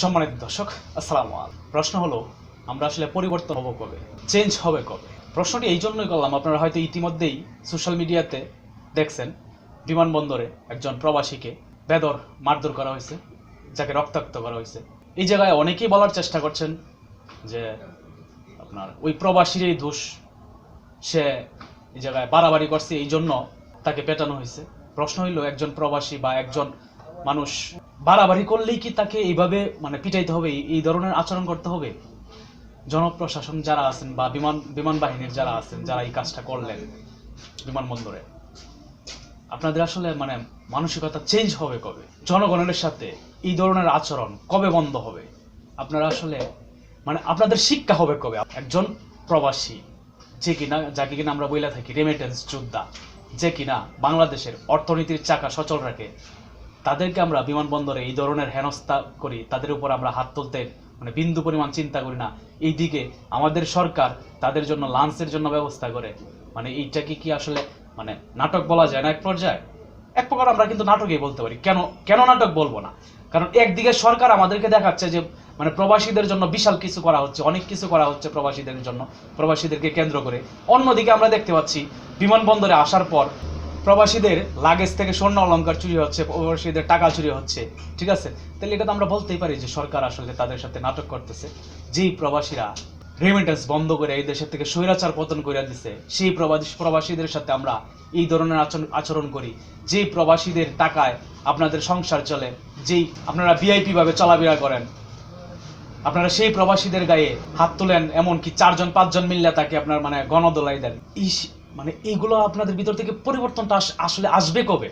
সম্মানিত দর্শক, আসসালামু আলাইকুম। প্রশ্ন হলো, আমরা আসলে পরিবর্তন হব কবে? চেঞ্জ হবে কবে? প্রশ্নটি এই জন্যই করলাম, আপনারা হয়তো ইতিমধ্যেই সোশ্যাল মিডিয়াতে দেখছেন, বিমানবন্দরে একজন প্রবাসীকে বেদর মারধর করা হয়েছে, যাকে রক্তাক্ত করা হয়েছে। এই জায়গায় অনেকেই বলার চেষ্টা করছেন যে, আপনার ওই প্রবাসীর এই দোষ, সে এই জায়গায় বাড়াবাড়ি করছে, এই জন্য তাকে পেটানো হয়েছে। প্রশ্ন হইল, একজন প্রবাসী বা একজন মানুষ বাড়াবাড়ি করলেই কি তাকে এইভাবে মানে পিটাইতে হবে? এই- ধরনের আচরণ করতে হবে? জনপ্রশাসন যারা আছেন বা বিমান বিমান বাহিনীর যারা আছেন, যারা এই কাজটা করলেন বিমানবন্দরে, আপনাদের আসলে মানে মানসিকতা চেঞ্জ হবে কবে? জনগণের সাথে এই ধরনের আচরণ কবে বন্ধ হবে? আপনারা আসলে মানে আপনাদের শিক্ষা হবে কবে? একজন প্রবাসী, যে কিনা, যাকে কিনা আমরা বইলা থাকি রেমিটেন্স যোদ্ধা, যে কিনা বাংলাদেশের অর্থনীতির চাকা সচল রাখে তাদেরকে আমরা বিমানবন্দরে এই ধরনের হেনস্থা করি, তাদের উপর আমরা হাত তুলতে মানে বিন্দু পরিমাণ চিন্তা করি না। এইদিকে আমাদের সরকার তাদের জন্য লাঞ্চের জন্য ব্যবস্থা করে। মানে এইটাকে কি আসলে মানে নাটক বলা যায় না এক পর্যায়ে? এক প্রকার আমরা কিন্তু নাটকই বলতে পারি। কেন কেন নাটক বলব না? কারণ একদিকে সরকার আমাদেরকে দেখাচ্ছে যে মানে প্রবাসীদের জন্য বিশাল কিছু করা হচ্ছে, অনেক কিছু করা হচ্ছে প্রবাসীদের জন্য, প্রবাসীদেরকে কেন্দ্র করে। অন্যদিকে আমরা দেখতে পাচ্ছি বিমানবন্দরে আসার পর প্রবাসীদের লাগেজ থেকে স্বর্ণ অলংকার চুরি হচ্ছে, প্রবাসীদের টাকা চুরি হচ্ছে, ঠিক আছে? তাহলে এটা তো আমরা বলতেই পারি যে সরকার আসলে তাদের সাথে নাটক করতেছে। যেই প্রবাসীরা রেমিটেন্স বন্ধ করে এই দেশের থেকে স্বৈরাচার পতন করে দিছে, সেই প্রবাসী, প্রবাসীদের সাথে আমরা এই ধরনের আচরণ আচরণ করি। যেই প্রবাসীদের টাকায় আপনাদের সংসার চলে, যেই আপনারা ভিআইপি ভাবে চলাফেরা করেন, আপনারা সেই প্রবাসীদের গায়ে হাত তোলেন, এমনকি চারজন, পাঁচজন মিললে তাকে আপনার মানে গণদোলাই দেন। মানে এইগুলো আপনাদের ভিতর থেকে পরিবর্তনটা আসলে আসবে কবে?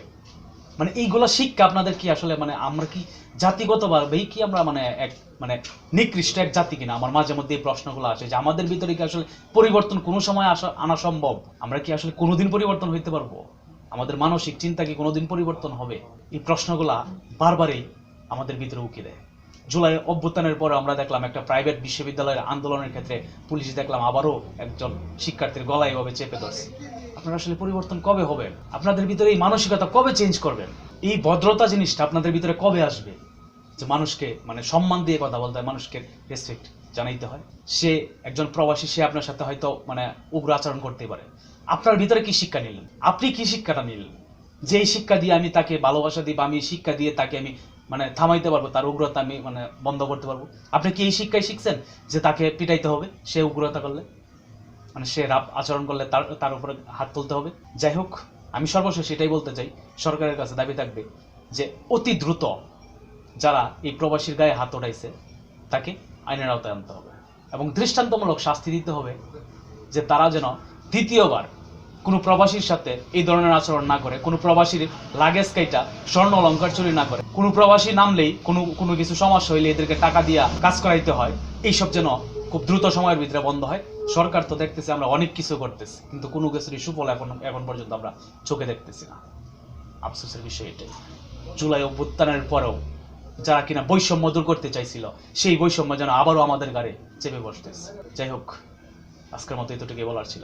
মানে এইগুলো শিক্ষা আপনাদের কি আসলে মানে আমরা কি জাতিগতভাবেই কি আমরা মানে এক মানে নিকৃষ্ট এক জাতি কিনা? আমার মাঝে মধ্যে এই প্রশ্নগুলো আসে যে আমাদের ভিতরে কি আসলে পরিবর্তন কোনো সময় আসা আনা সম্ভব? আমরা কি আসলে কোনোদিন পরিবর্তন হইতে পারব? আমাদের মানসিক চিন্তা কি কোনোদিন পরিবর্তন হবে? এই প্রশ্নগুলা বারবারই আমাদের ভিতরে উকি দেয়। জুলাই অভ্যুত্থানের পরে আমরা দেখলাম একটা প্রাইভেট বিশ্ববিদ্যালয়ের আন্দোলনের ক্ষেত্রে পুলিশ দেখলাম আবারও একজন শিক্ষার্থীর গলায় এভাবে চেপে ধরছে। আপনারা আসলে পরিবর্তন কবে হবে? আপনাদের ভিতরে এই মানসিকতা কবে চেঞ্জ করবেন এই ভদ্রতা জিনিসটা আপনাদের ভিতরে কবে আসবে? যে মানুষকে মানে সম্মান দিয়ে কথা বলতে হয়, মানুষকে রেসপেক্ট জানাইতে হয়। সে একজন প্রবাসী, সে আপনার সাথে হয়তো মানে উগ্র আচরণ করতে পারে। আপনার ভিতরে কি শিক্ষা নিলেন? আপনি কি শিক্ষাটা নিলেন? যে শিক্ষা দিয়ে আমি তাকে ভালোবাসা দিই বা আমি শিক্ষা দিয়ে তাকে আমি মানে থামাইতে পারব, তার উগ্রতা আমি মানে বন্ধ করতে পারব। আপনি কি এই শিক্ষায় শিখছেন যে তাকে পিটাইতে হবে? সে উগ্রতা করলে মানে সে রাপ আচরণ করলে তার তার উপরে হাত তুলতে হবে। যাই হোক, আমি সর্বশেষ এটাই বলতে চাই, সরকারের কাছে দাবি থাকবে যে অতি দ্রুত যারা এই প্রবাসীর গায়ে হাত ওঠাইছে, তাকে আইনের আওতায় আনতে হবে। এবং দৃষ্টান্তমূলক শাস্তি দিতে হবে যে তারা যেন দ্বিতীয়বার কোনো প্রবাসীর সাথে এই ধরনের আচরণ না করে, কোনো প্রবাসীর লাগেজ কাইটা, স্বর্ণ অলংকার চুরি না করে। কোনো প্রবাসী নামলেই কোনো কোনো কিছু সমস্যা হইলে এদেরকে টাকা দিয়া কাজ করাইতে হয়। এইসব যেন খুব দ্রুত সময়ের ভিতরে বন্ধ হয়। সরকার তো দেখতেছে আমরা অনেক কিছু করতেছি, কিন্তু কোনো কিছুরই সুফল এখন এখন পর্যন্ত আমরা চোখে দেখতেছি না। আফসোসের বিষয় এটাই। জুলাই অভ্যুত্থানের পরেও যারা কিনা বৈষম্য দূর করতে চাইছিল, সেই বৈষম্য যেন আবারও আমাদের গাড়ি চেপে বসতেছে। যাই হোক, আজকের মতো এতটুকুই বলার ছিল।